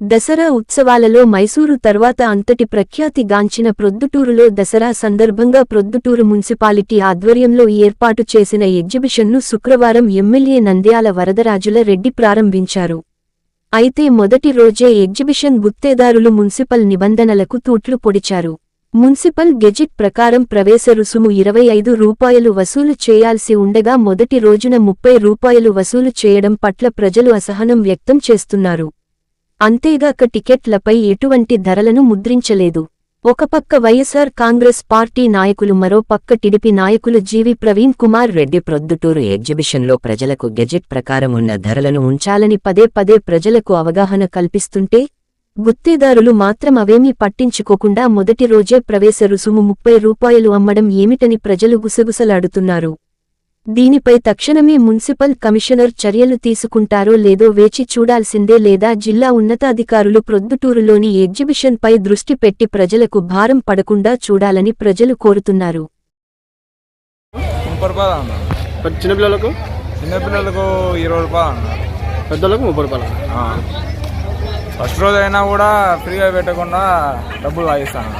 దసరా ఉత్సవాలలో మైసూరు తర్వాత అంతటి ప్రఖ్యాతి గాంచిన ప్రొద్దుటూరులో దసరా సందర్భంగా ప్రొద్దుటూరు మున్సిపాలిటీ ఆధ్వర్యంలో ఏర్పాటు చేసిన ఎగ్జిబిషన్ను శుక్రవారం ఎమ్మెల్యే నంద్యాల వరదరాజుల రెడ్డి ప్రారంభించారు. అయితే మొదటి రోజే ఎగ్జిబిషన్ గుత్తేదారులు మున్సిపల్ నిబంధనలకు తూట్లు పొడిచారు. మున్సిపల్ గెజిట్ ప్రకారం ప్రవేశ రుసుము ఇరవై ఐదు రూపాయలు వసూలు చేయాల్సి ఉండగా మొదటి రోజున ముప్పై రూపాయలు వసూలు చేయడం పట్ల ప్రజలు అసహనం వ్యక్తం చేస్తున్నారు. అంతేగాక టికెట్లపై ఎటువంటి ధరలను ముద్రించలేదు. ఒకపక్క వైఎస్ఆర్ వైఎస్సార్ కాంగ్రెస్ పార్టీ నాయకులు మరో పక్క టిడిపి నాయకులు జీవి ప్రవీణ్ కుమార్ రెడ్డి ప్రొద్దుటూరు ఎగ్జిబిషన్లో ప్రజలకు గెజెట్ ప్రకారం ఉన్న ధరలను ఉంచాలని పదే పదే ప్రజలకు అవగాహన కల్పిస్తుంటే గుత్తేదారులు మాత్రం అవేమీ పట్టించుకోకుండా మొదటి రోజే ప్రవేశ రుసుము ముప్పై రూపాయలు అమ్మడం ఏమిటని ప్రజలు గుసగుసలాడుతున్నారు. దీనిపై తక్షణమే మున్సిపల్ కమిషనర్ చర్యలు తీసుకుంటారో లేదో వేచి చూడాల్సిందే లేదా జిల్లా ఉన్నతాధికారులు ప్రొద్దుటూరులోని ఎగ్జిబిషన్పై దృష్టి పెట్టి ప్రజలకు భారం పడకుండా చూడాలని ప్రజలు కోరుతున్నారు. చిన్నపిల్లలకు చిన్నపిల్లలకు ఇరవై రూపాయలు పెద్దలకు ముప్పై రూపాయలు ఆ. ఫస్ట్ రోజు అయినా కూడా ఫ్రీగా పెట్టకుండా డబ్బులు వాయిస్తాను